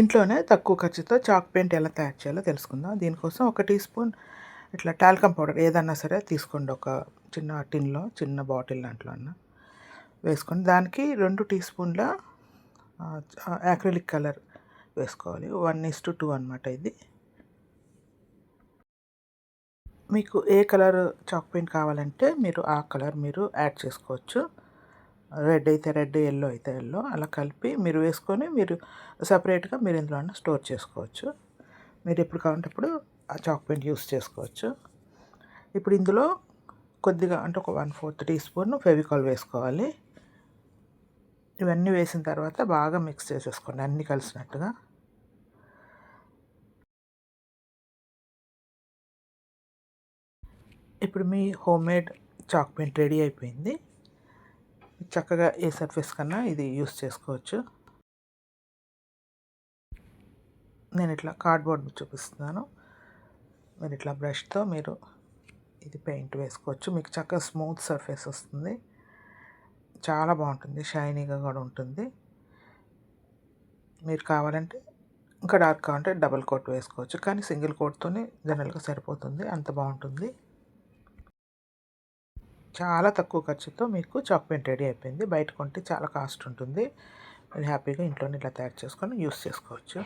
ఇంట్లోనే తక్కువ ఖర్చుతో చాక్ పెయింట్ ఎలా తయారు చేయాలో తెలుసుకుందాం. దీనికోసం ఒక టీ స్పూన్ ఇట్లా టాల్కమ్ పౌడర్ ఏదన్నా సరే తీసుకోండి. ఒక చిన్న టిన్లో చిన్న బాటిల్ దాంట్లో అన్న వేసుకొని దానికి రెండు టీ స్పూన్ల యాక్రిలిక్ కలర్ వేసుకోవాలి. వన్ ఇస్ టు టూ అనమాట ఇది. మీకు ఏ కలర్ చాక్ పెయింట్ కావాలంటే మీరు ఆ కలర్ మీరు యాడ్ చేసుకోవచ్చు. రెడ్ అయితే రెడ్ ఎల్లో అయితే ఎల్లో అలా కలిపి మీరు వేసుకొని మీరు సపరేట్గా మీరు ఇందులో స్టోర్ చేసుకోవచ్చు. మీరు ఎప్పుడు కావాలంటే అప్పుడు ఆ చాక్ పెయింట్ యూస్ చేసుకోవచ్చు. ఇప్పుడు ఇందులో కొద్దిగా అంటే ఒక one fourth tea spoon Fevicol వేసుకోవాలి. ఇవన్నీ వేసిన తర్వాత బాగా మిక్స్ చేసేసుకోండి అన్నీ కలిసినట్టుగా. ఇప్పుడు మీ home made chalk paint ready అయిపోయింది. చక్కగా ఏ సర్ఫేస్ కన్నా ఇది యూస్ చేసుకోవచ్చు. నేను ఇట్లా కార్డ్బోర్డ్ చూపిస్తున్నాను. మీరు ఇట్లా బ్రష్తో మీరు ఇది పెయింట్ వేసుకోవచ్చు. మీకు చక్కగా స్మూత్ సర్ఫేస్ వస్తుంది. చాలా బాగుంటుంది. షైనీగా కూడా ఉంటుంది. మీరు కావాలంటే ఇంకా డార్క్ కావాలంటే డబల్ కోట్ వేసుకోవచ్చు. కానీ సింగిల్ కోట్తోనే జనరల్గా సరిపోతుంది. అంత బాగుంటుంది. చాలా తక్కువ ఖర్చుతో మీకు చాక్ పెయింట్ రెడీ అయిపోయింది. బయట కొంటే చాలా కాస్ట్ ఉంటుంది. మీరు హ్యాపీగా ఇంట్లోనే ఇలా తయారు చేసుకొని యూస్ చేసుకోవచ్చు.